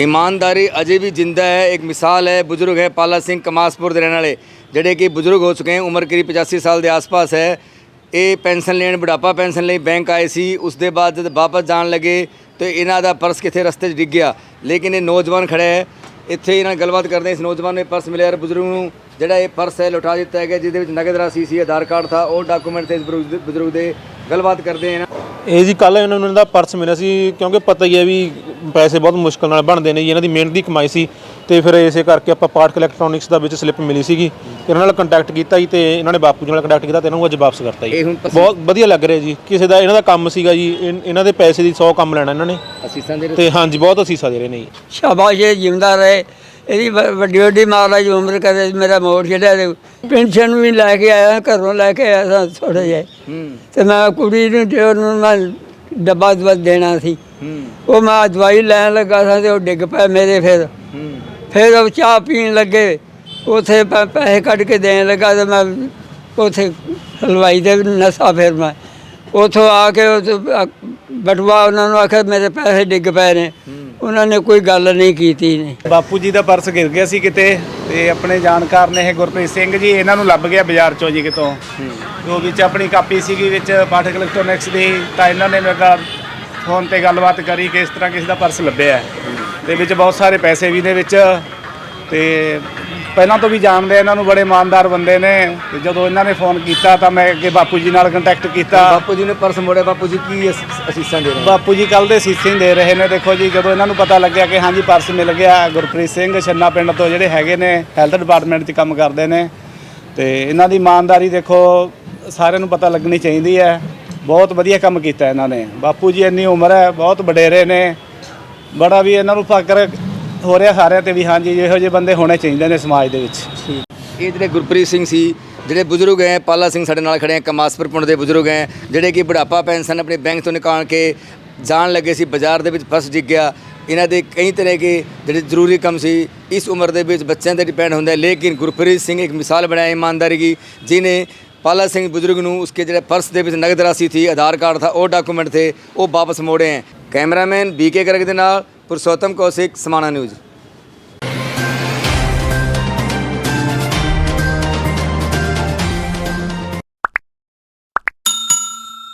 ਇਮਾਨਦਾਰੀ ਅਜੇ ਵੀ ਜਿੰਦਾ ਹੈ। ਇੱਕ ਮਿਸਾਲ ਹੈ, ਬਜ਼ੁਰਗ ਹੈ ਪਾਲਾ ਸਿੰਘ ਕਮਾਸਪੁਰ ਦੇ ਰਹਿਣ ਵਾਲੇ, ਜਿਹੜੇ ਕਿ ਬਜ਼ੁਰਗ ਹੋ ਚੁੱਕੇ ਹਨ ਉਮਰ ਕਰੀਬ 85 ਸਾਲ ਦੇ ਆਸ-ਪਾਸ ਹੈ। ਇਹ ਪੈਨਸ਼ਨ ਲੈਣ, ਬੁਢਾਪਾ ਪੈਨਸ਼ਨ ਲਈ ਬੈਂਕ ਆਏ ਸੀ। ਉਸ ਦੇ ਬਾਅਦ ਜਦ ਵਾਪਸ ਜਾਣ ਲੱਗੇ, ਤੇ ਇਹਨਾਂ ਦਾ ਪਰਸ ਕਿਥੇ ਰਸਤੇ 'ਚ ਡਿੱਗ ਗਿਆ। ਲੇਕਿਨ ਇਹ ਨੌਜਵਾਨ ਖੜਾ ਹੈ। ਇੱਥੇ ਇਹਨਾਂ ਨਾਲ ਗੱਲਬਾਤ ਕਰਦੇ ਇਸ ਨੌਜਵਾਨ ਨੇ ਪਰਸ ਮਿਲਿਆ। ਔਰ ਬਜ਼ੁਰਗ ਨੂੰ ਜਿਹੜਾ ਇਹ ਪਰਸ ਹੈ, ਲੁਟਾ ਦਿੱਤਾ ਗਿਆ, ਜਿਹਦੇ ਵਿੱਚ ਨਗਦ ਰਾਸ਼ੀ ਸੀ, ਆਧਾਰ ਕਾਰਡ ਥਾ, ਉਹ ਡਾਕੂਮੈਂਟ ਤੇ ਇਸ ਬਜ਼ੁਰਗ ਦੇ- ਬਜ਼ੁਰਗ ਦੇ ਗੱਲਬਾਤ ਕਰਦੇ ਹਾਂ। ਇਹ ਜੀ ਕੱਲ ਇਹਨਾਂ ਨੂੰ ਇਹਨਾਂ ਦਾ ਪਰਸ ਮਿਲਿਆ ਸੀ ਕਿਉਂਕਿ ਪਤਾ ਹੀ ਹੈ ਵੀ ਪੈਸੇ ਬਹੁਤ ਮੁਸ਼ਕਲ ਨਾਲ ਬਣਦੇ ਨੇ ਜੀ ਇਹਨਾਂ ਦੀ ਮਿਹਨਤ ਦੀ ਕਮਾਈ ਸੀ ਤੇ ਫਿਰ ਇਸੇ ਕਰਕੇ ਆਪਾਂ ਪਾਰਟ ਇਲੈਕਟ੍ਰੋਨਿਕਸ ਦਾ ਵਿੱਚ ਸਲਿੱਪ ਮਿਲੀ ਸੀਗੀ। ਇਹਨਾਂ ਨਾਲ ਕੰਟੈਕਟ ਕੀਤਾ ਜੀ ਤੇ ਇਹਨਾਂ ਨੇ ਬਾਪੂ ਜੀ ਨਾਲ ਕੰਟੈਕਟ ਕੀਤਾ ਤੇ ਇਹਨਾਂ ਨੂੰ ਅੱਜ ਵਾਪਸ ਕਰਤਾ ਜੀ। ਬਹੁਤ ਵਧੀਆ ਲੱਗ ਰਿਹਾ ਜੀ ਕਿਸੇ ਦਾ ਇਹਨਾਂ ਦਾ ਕੰਮ ਸੀਗਾ ਜੀ ਇਹਨਾਂ ਦੇ ਪੈਸੇ ਦੀ 100 ਕੰਮ ਲੈਣਾ ਇਹਨਾਂ ਨੇ। ਅਸੀਸਾਂ ਦੇ ਤੇ ਹਾਂਜੀ ਬਹੁਤ ਅਸੀਸਾਂ ਦੇ ਰਹੇ ਨੇ ਜੀ। ਸ਼ਾਬਾਸ਼ ਇਹ ਜਿੰਦਾ ਰਹੇ। ਇਹਦੀ ਵ- ਵੱਡੀ ਵੱਡੀ ਮਹਾਰਾਜ ਉਮਰ ਕਰੇ ਮੇਰਾ ਮੋੜ ਜਿਹੜਾ ਪੈਨਸ਼ਨ ਵੀ ਲੈ ਕੇ ਆਇਆ ਘਰੋਂ ਲੈ ਕੇ ਆਇਆ ਸਾਂ ਥੋੜਾ ਜਿਹਾ। ਹੂੰ। ਤੇ ਮੈਂ ਕੁੜੀ ਨੂੰ ਤੇ ਉਹਨੂੰ ਮੈਂ ਡੱਬਾ ਦਵਾ ਦੇਣਾ ਸੀ। ਹੂੰ। ਉਹ ਮੈਂ ਦਵਾਈ ਲੈਣ ਲੱਗਾ ਸਾਂ ਤੇ ਉਹ ਡਿੱਗ ਪਿਆ ਮੇਰੇ ਫਿਰ। ਹੂੰ। ਫਿਰ ਉਹ ਚਾਹ ਪੀਣ ਲੱਗੇ। ਉਥੇ ਪੈਸੇ ਕੱਢ ਕੇ ਦੇਣ ਲੱਗਾ ਤੇ ਮੈਂ ਉਥੇ ਹਲਵਾਈ ਦੇ ਨਸਾ ਫਿਰ ਮੈਂ। ਉਥੋਂ ਆ ਕੇ ਆ- ਬਟਵਾ ਉਹਨਾਂ ਨੂੰ ਆਖਿਆ ਮੇਰੇ ਪੈਸੇ ਡਿੱਗ ਪਏ ਨੇ। ਉਹਨਾਂ ਨੇ ਕੋਈ ਗੱਲ ਨਹੀਂ ਕੀਤੀ ਨੇ ਬਾਪੂ ਜੀ ਦਾ ਪਰਸ ਗਿਰ ਗਿਆ ਸੀ ਕਿਤੇ ਤੇ ਆਪਣੇ ਜਾਣਕਾਰ ਨੇ ਇਹ ਗੁਰਪ੍ਰੀਤ ਸਿੰਘ ਜੀ, ਇਹਨਾਂ ਨੂੰ ਲੱਭ ਗਿਆ ਬਾਜ਼ਾਰ ਚੋਂ ਜੀ ਕਿਤੋਂ ਉਹ ਵਿੱਚ ਆਪਣੀ ਕਾਪੀ ਸੀਗੀ ਵਿੱਚ ਪਾਠਕ ਇਲੈਕਟ੍ਰੋਨਿਕਸ ਦੀ, ਤਾਂ ਇਹਨਾਂ ਨੇ ਮੇਰੇ ਨਾਲ ਫੋਨ ਤੇ ਗੱਲਬਾਤ ਕਰੀ ਕਿ ਇਸ ਤਰ੍ਹਾਂ ਕਿਸੇ ਦਾ ਪਰਸ ਲੱਭਿਆ ਹੈ। ਤੇ ਵਿੱਚ ਬਹੁਤ ਸਾਰੇ ਪੈਸੇ ਵੀ ਨੇ ਵਿੱਚ ਤੇ ਪਹਿਲਾਂ ਤੋਂ ਵੀ ਜਾਣਦੇ ਇਹਨਾਂ ਨੂੰ ਬੜੇ ਇਮਾਨਦਾਰ ਬੰਦੇ ਨੇ। ਤੇ ਜਦੋਂ ਇਹਨਾਂ ਨੇ ਫੋਨ ਕੀਤਾ ਤਾਂ ਮੈਂ ਅੱਗੇ ਬਾਪੂ ਜੀ ਨਾਲ ਕੰਟੈਕਟ ਕੀਤਾ। ਬਾਪੂ ਜੀ ਨੇ ਪਰਸ ਮੋੜਿਆ ਬਾਪੂ ਜੀ ਕੀ ਅਸ- ਅਸੀਸਾਂ ਦੇ ਰਹੇ ਬਾਪੂ ਜੀ ਕੱਲ ਦੇ ਸੀਸੇ ਦੇ ਰਹੇ ਨੇ। ਦੇਖੋ ਜੀ ਜਦੋਂ ਇਹਨਾਂ ਨੂੰ ਪਤਾ ਲੱਗਿਆ ਕਿ ਹਾਂਜੀ ਪਰਸ ਮਿਲ ਗਿਆ ਗੁਰਪ੍ਰੀਤ ਸਿੰਘ ਛੰਨਾ ਪਿੰਡ ਤੋਂ ਜਿਹੜੇ ਹੈਗੇ ਨੇ ਹੈਲਥ ਡਿਪਾਰਟਮੈਂਟ 'ਚ ਕੰਮ ਕਰਦੇ ਨੇ। ਤੇ ਇਹਨਾਂ ਦੀ ਇਮਾਨਦਾਰੀ ਦੇਖੋ ਸਾਰਿਆਂ ਨੂੰ ਪਤਾ ਲੱਗਣੀ ਚਾਹੀਦੀ ਹੈ। ਬਹੁਤ ਵਧੀਆ ਕੰਮ ਕੀਤਾ ਇਹਨਾਂ ਨੇ। ਬਾਪੂ ਜੀ ਇੰਨੀ ਉਮਰ ਹੈ ਬਹੁਤ ਵਡੇਰੇ ਨੇ। ਬੜਾ ਵੀ ਇਹਨਾਂ ਨੂੰ ਫਕਰ ਹੋ ਰਿਹਾ ਸਾਰਿਆਂ ਤੇ ਵੀ ਹਾਂਜੀ ਇਹੋ ਜਿਹੇ ਬੰਦੇ ਹੋਣੇ ਚਾਹੀਦੇ ਨੇ ਸਮਾਜ ਦੇ ਵਿੱਚ। ਇਹ ਜਿਹੜੇ ਗੁਰਪ੍ਰੀਤ ਸਿੰਘ ਸੀ, ਜਿਹੜੇ ਬਜ਼ੁਰਗ ਹੈ ਪਾਲਾ ਸਿੰਘ ਸਾਡੇ ਨਾਲ ਖੜੇ ਹੈ ਕਮਾਸਪੁਰ ਪਿੰਡ ਦੇ ਬਜ਼ੁਰਗ ਹੈ ਜਿਹੜੇ ਕਿ ਬੁਢਾਪਾ ਪੈਨਸ਼ਨ ਆਪਣੇ ਬੈਂਕ ਤੋਂ ਨਿਕਾਲ ਕੇ ਜਾਣ ਲੱਗੇ ਸੀ, ਬਾਜ਼ਾਰ ਦੇ ਵਿੱਚ ਫਸ ਡਿੱਗ ਗਿਆ। ਇਹਨਾਂ ਦੇ ਕਈ ਤਰ੍ਹਾਂ ਦੇ ਜਿਹੜੇ ਜ਼ਰੂਰੀ ਕੰਮ ਸੀ, ਇਸ ਉਮਰ ਦੇ ਵਿੱਚ ਬੱਚਿਆਂ ਤੇ ਡਿਪੈਂਡ ਹੁੰਦਾ ਹੈ ਲੇਕਿਨ ਗੁਰਪ੍ਰੀਤ ਸਿੰਘ ਇੱਕ ਮਿਸਾਲ ਬਣਾਇਆ ਇਮਾਨਦਾਰੀ ਦੀ ਜਿਨੇ ਪਾਲਾ ਸਿੰਘ ਬਜ਼ੁਰਗ ਨੂੰ ਉਸਕੇ ਜਿਹੜੇ ਪਰਸ ਦੇ ਵਿੱਚ ਨਗਦ ਰਾਸ਼ੀ ਸੀ, ਆਧਾਰ ਕਾਰਡ ਥਾ, ਉਹ ਡਾਕੂਮੈਂਟ ਥੇ ਉਹ ਵਾਪਸ ਮੋੜੇ ਹੈ ਕੈਮਰਾਮੈਨ ਬੀਕੇ ਕਰਕ ਦੇ ਨਾਲ ਪੁਰਸ਼ੋਤਮ ਕੌਸ਼ਿਕ ਸਮਾਣਾ ਨਿਊਜ਼।